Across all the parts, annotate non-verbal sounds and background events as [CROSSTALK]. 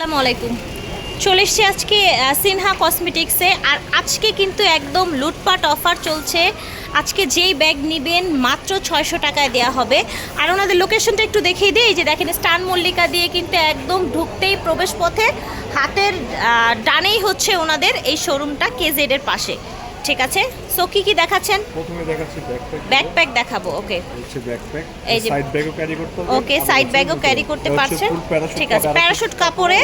আসসালামু আলাইকুম। চলে এসছি আজকে সিনহা কসমেটিক্সে। আর আজকে কিন্তু একদম লুটপাট অফার চলছে। আজকে যেই ব্যাগ নেবেন, মাত্র ছয়শো টাকায় দেওয়া হবে। আর ওনাদের লোকেশনটা একটু দেখিয়ে দিই। যে দেখেন, স্টান মল্লিকা দিয়ে কিন্তু একদম ঢুকতেই প্রবেশ পথে হাতের ডানেই হচ্ছে ওনাদের এই শোরুমটা, কেজেডের পাশে। ঠিক আছে? সো কি কি দেখাচ্ছেন? প্রথমে দেখাচ্ছি ব্যাকপ্যাক ব্যাকপ্যাক দেখাবো ওকে হচ্ছে ব্যাকপ্যাক এই যে- সাইড ব্যাগও ক্যারি করতে হবে। ওকে সাইড ব্যাগও ক্যারি করতে পারছেন। ঠিক আছে প্যারাশুট কাপড়ে?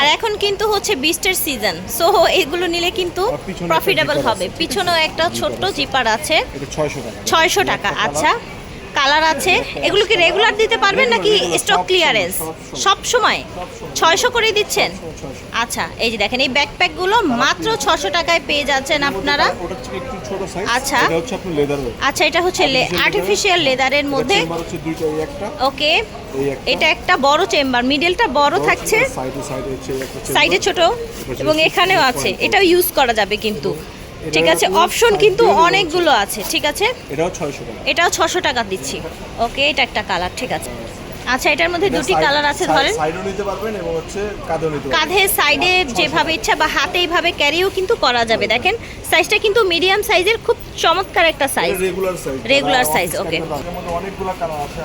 আর এখন কিন্তু হচ্ছে বিস্টের সিজন সো এগুলো নিলে কিন্তু প্রফিটেবল হবে। পিছনেও একটা ছোট্ট জিপার আছে। এটা 600 টাকা। ছয়শো টাকা। আচ্ছা। কালার আছে। এগুলো কি রেগুলার দিতে পারবেন নাকি স্টক ক্লিয়ারেন্স সব সময়। ছয়শো করে দিচ্ছেন? আচ্ছা এই যে দেখেন এই ব্যাকপ্যাকগুলো মাত্র ছশো টাকায় পেয়ে যাচ্ছেন আপনারা। আচ্ছা। আচ্ছা এটা হচ্ছে আর্টিফিশিয়াল লেদারের মধ্যে। ওকে এটা একটা বড় চেম্বার মিডলটা বড় থাকছে। সাইডে। ছোট। এবং এখানেও আছে। এটাও ইউজ করা যাবে কিন্তু। ঠিক আছে অপশন কিন্তু অনেকগুলো আছে ঠিক আছে? এটাও 600 টাকা। এটাও ছশো টাকা দিচ্ছি। ওকে এটা একটা কালার ঠিক আছে। আচ্ছা এটার মধ্যে দুটি কালার আছে ধরেন। সাইডও নিতে পারবেন এবং হচ্ছে কাঁধেও নিতে কাঁধে সাইডে যেভাবে ইচ্ছা বা হাতে এইভাবে ক্যারিও কিন্তু করা যাবে। দেখেন সাইজটা কিন্তু মিডিয়াম সাইজের খুব চমৎকার একটা সাইজ রেগুলার সাইজ অনেকগুলো কালার আছে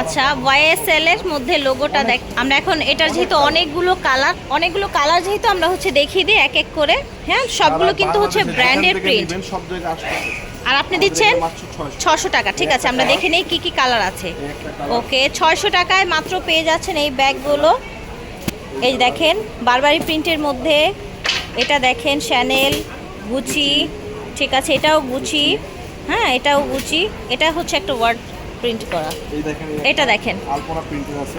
আচ্ছা ওয়াইএসএল এর মধ্যে লোগোটা দেখ আমরা এখন এটার যেহেতু অনেকগুলো কালার অনেকগুলো কালার যেহেতু আমরা হচ্ছে দেখিয়ে দিই এক এক করে হ্যাঁ সবগুলো কিন্তু হচ্ছে ব্র্যান্ডের প্রিন্ট সব জায়গায় আসতেছে আর আপনি দিচ্ছেন? ছশো টাকা ঠিক আছে আমরা দেখে নেই কী কী কালার আছে। ওকে ছয়শো টাকায় মাত্র পেয়ে যাচ্ছেন এই ব্যাগগুলো। এই দেখেন বারবারি প্রিন্টের মধ্যে। এটা দেখেন শ্যানেল গুচি ঠিক আছে এটাও গুচি হ্যাঁ এটাও গুচি এটা হচ্ছে একটা ওয়ার্ড প্রিন্ট করা। এটা দেখেন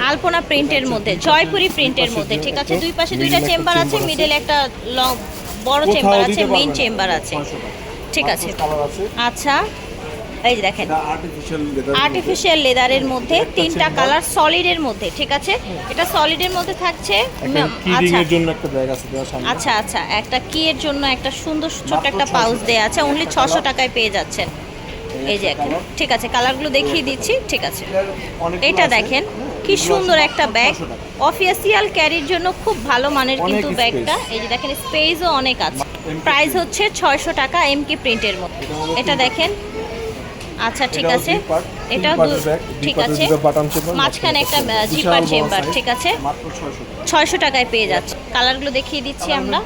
আলপনা প্রিন্টের মধ্যে জয়পুরি প্রিন্টের মধ্যে ঠিক আছে দুই পাশে দুইটা চেম্বার আছে মিডলে একটা লং বড় চেম্বার আছে মেইন চেম্বার আছে। 600 টাকা। ঠিক আছে। আচ্ছা এই যে দেখেন। আর্টিফিশিয়াল লেদারের মধ্যে। তিনটা। কালার সলিডের মধ্যে ঠিক আছে? এটা সলিডের মধ্যে থাকছে আচ্ছা। আচ্ছা আচ্ছা একটা কি এর জন্য একটা সুন্দর ছোট একটা পাউচ দেয়া আছে অনলি ছশো টাকায় পেয়ে যাচ্ছেন। এই যে ঠিক আছে কালারগুলো দেখিয়ে দিচ্ছি ঠিক আছে। এটা দেখেন। কি সুন্দর একটা ব্যাগ 600 অফিসিয়াল ক্যারির জন্য খুব ভালো মানের কিন্তু ব্যাগটা এই যে দেখেন স্পেসও অনেক আছে। প্রাইস হচ্ছে ছয়শো টাকা এমকে প্রিন্টের মতো এটা এটা দেখেন। আচ্ছা ঠিক আছে। দুই ঠিক আছে। মাঝখানে একটা জিপার চেম্বার ঠিক আছে। মাত্র 600 টাকা। ছয়শো টাকায় পেয়ে যাচ্ছে। কালারগুলো দেখিয়ে দিচ্ছি আমরা।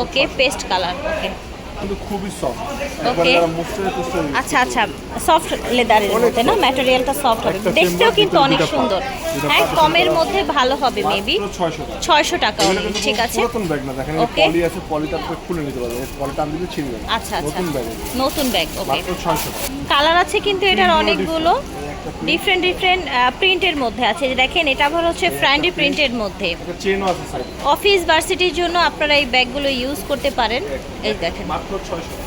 ওকে পেস্ট কালার ওকে কিন্তু খুবই সফট টুস্টারে আচ্ছা আচ্ছা। সফট লেদারের মধ্যে না। ম্যাটেরিয়ালটা সফট হবে। দেখতেও কিন্তু অনেক সুন্দর। হ্যাঁ কমের মধ্যে ভালো হবে মেবি 600 টাকা। ঠিক আছে? পুরাতন ব্যাগ না দেখেন Okay. পলি আছে পলিটা আপনি খুলে নিতে পারবেন। পলিটা আমি দিলে ছিঁড়বে আচ্ছা আচ্ছা। নতুন ব্যাগ নতুন ব্যাগ ওকে মাত্র 600 টাকা। কালার আছে কিন্তু এটার অনেকগুলো। ডিফারেন্ট ডিফারেন্ট প্রিন্টের মধ্যে আছে। যে দেখেন এটা আবার হচ্ছে ফ্র্যান্ডি প্রিন্টের মধ্যে। অফিস ভার্সিটির জন্য আপনারা এই ব্যাগগুলো ইউজ করতে পারেন। এই দেখেন।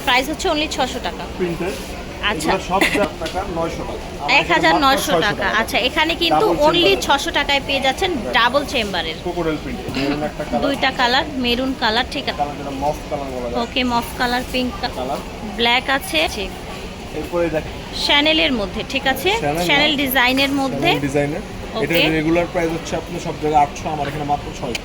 প্রাইস হচ্ছে অনলি ছশো টাকা। আচ্ছা। এগুলো সব চার টাকা 900 টাকা। আর [LAUGHS] এক হাজার নয়শো টাকা। আচ্ছা এখানে কিন্তু অনলি ছশো টাকায় পেয়ে যাচ্ছেন ডাবল চেম্বারের দুইটা কালার মেরুন কালার ঠিক আছে। Okay mauve colour pink black আছে। এরপরে শ্যানেলের মধ্যে ঠিক আছে? চ্যানেল? শ্যানেল ডিজাইনের মধ্যে। ডিজাইনের এটা রেগুলার প্রাইস হচ্ছে আপনি সব জায়গায় 800 আমার এখানে মাত্র 600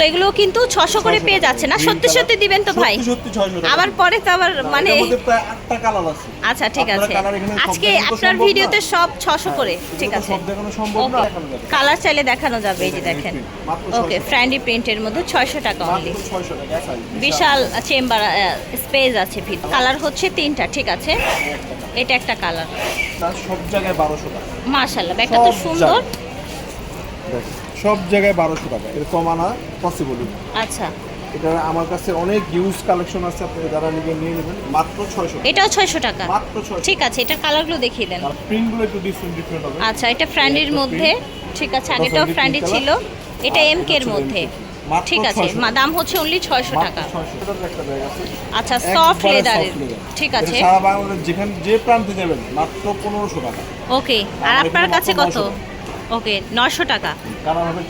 তো এগুলো কিন্তু ছশো করে পেয়ে যাচ্ছে না। সত্যি সত্যি দিবেন তো ভাই। সত্যি সত্যি 600 টাকা। আবার পরে তো আবার মানে এটার মধ্যে প্রায় 8টা কালার আছে। আচ্ছা ঠিক আছে। আজকে আপনার ভিডিওতে সব ছশো করে হ্যাঁ, ঠিক আছে। কালার চাইলে দেখানো যাবে এই যে দেখেন। ওকে 600 ফ্র্যান্ডি প্রিন্টের মধ্যে ছয়শো টাকা অনলি মাত্র 600 টাকা size, বিশাল। চেম্বার স্পেস আছে ভিতরে কালার হচ্ছে তিনটা ঠিক আছে? এটা একটা কালার সব জায়গায় 1200 টাকা। মাশাল্লাহ ব্যাগটা তো সুন্দর। সব জায়গায় বারোশো টাকা। এর কম আনা পসিবল আচ্ছা। এটা আমার কাছে অনেক ইউজ কালেকশন আছে আপনি যারা নিবেন নিয়ে নেবেন। মাত্র 600 এটাও ছয়শো টাকা? মাত্র 600 ঠিক আছে এটার কালারগুলো দেখিয়ে দেন। প্রিন্টগুলো একটু ডিফারেন্ট ডিফারেন্ট হবে। আচ্ছা এটা ফ্র্যান্ডির মধ্যে। ঠিক আছে আগেটাও ফ্র্যান্ডি ছিল। এটা এম এটা এর মধ্যে। ঠিক আছে দাম হচ্ছে অনলি ছয়শো টাকা। মাত্র 600 টাকার একটা ব্যাগ আছে। আচ্ছা সফট লেদারের ঠিক আছে। সারা বাংলাদেশ যেখানে যে প্রান্তে যাবেন মাত্র 1500 টাকা। ওকে আর আপনার কাছে কত? 900 ওকে নশো টাকা। কালার হবে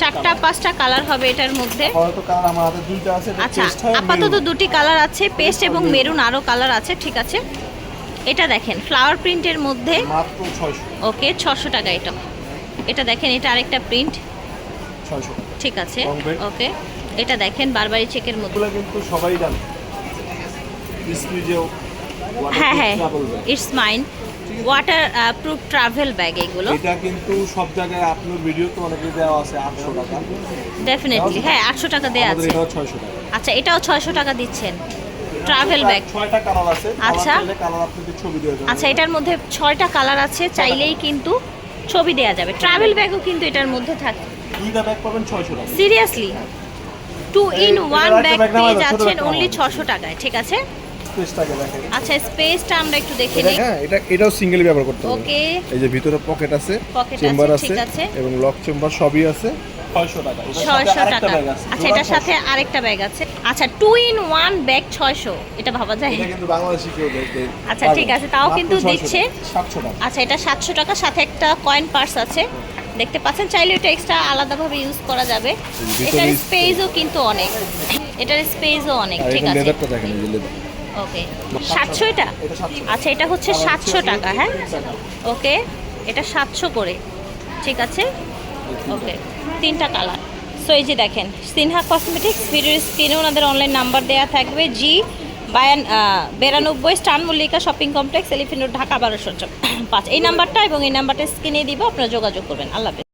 চারটা পাঁচটা। কালার হবে এটার মধ্যে। হয়তো কালার আমার হাতে দুইটা আছে আচ্ছা আপাতত। দুটি কালার আছে পেস্ট এবং মেরুন আরও কালার আছে ঠিক আছে? এটা দেখেন ফ্লাওয়ার প্রিন্টের মধ্যে মাত্র 600 ওকে ছশো টাকা এটা। এটা দেখেন এটা আরেকটা প্রিন্ট 600 ঠিক আছে ওকে। এটা দেখেন বারবারি চেকের মধ্যে। এগুলো কিন্তু সবাই জানে। হ্যাঁ হ্যাঁ it's mine water proof travel bag এগুলো। এটা কিন্তু সব জায়গায় আপনার অনেকে দেওয়া আছে আটশো টাকা। ডেফিনেটলি হ্যাঁ আটশো টাকা দেওয়া আছে। এটাও ছয়শো টাকা। আচ্ছা এটাও ছয়শো টাকা দিচ্ছেন। ট্রাভেল ব্যাগ ছয়টা কালার আছে। আচ্ছা। কালার ছবি দেওয়া যাবে। আচ্ছা এটার মধ্যে ছয়টা কালার আছে চাইলেই কিন্তু ছবি দেওয়া যাবে। ট্রাভেল ব্যাগও কিন্তু এটার মধ্যে থাকে। দুইটা ব্যাগ পাবেন ছয়শো টাকা। Seriously two in one bag পেয়ে যাচ্ছেন অনলি নামাই ছশো টাকায় ঠিক আছে? স্পেসটাকে দেখেন। আচ্ছা স্পেসটা আমরা একটু দেখে নিই। হ্যাঁ এটা এটাও সিঙ্গেল ব্যবহার করতে হবে। ওকে এই যে ভিতরে পকেট আছে চেম্বার আছে, আছে ঠিক আছে। এবং লক চেম্বার সবই আছে। ছয়শো টাকা এটার সাথে ছয়শো আরেকটা টাকা। আচ্ছা এটার সাথে আরেকটা ব্যাগ আছে। আচ্ছা টু ইন ওয়ান ব্যাগ ছয়শো এটা ভাবা যায়? এটা কিন্তু বাংলাদেশি কেউ দেয়- দেয়- আচ্ছা, ঠিক আছে, তাও কিন্তু 600 দিচ্ছে। 700 টাকা। আচ্ছা এটা সাতশো টাকা সাথে একটা কয়েন পার্স আছে। দেখতে পাচ্ছেন চাইলে এটা এক্সট্রা আলাদাভাবে ইউজ করা যাবে। এটার স্পেসও কিন্তু অনেক। এটার স্পেসও অনেক ঠিক আছে। ওকে সাতশো এটা এটা 700 আচ্ছা এটা হচ্ছে সাতশো টাকা হ্যাঁ? ওকে এটা সাতশো করে। ঠিক আছে? ওকে তিনটা কালার। সো এই যে দেখেন, সিনহা কসমেটিক্স ভিডিওর স্ক্রিনে ওনাদের অনলাইন নাম্বার দেওয়া থাকবে জি বায়ান বিরানব্বই স্টান Mallika shopping complex elephant Dhaka বারোশো পাঁচ। এই নাম্বারটা এবং এই নাম্বারটা স্ক্রিনে দিব, আপনারা যোগাযোগ করবেন। আল্লাহ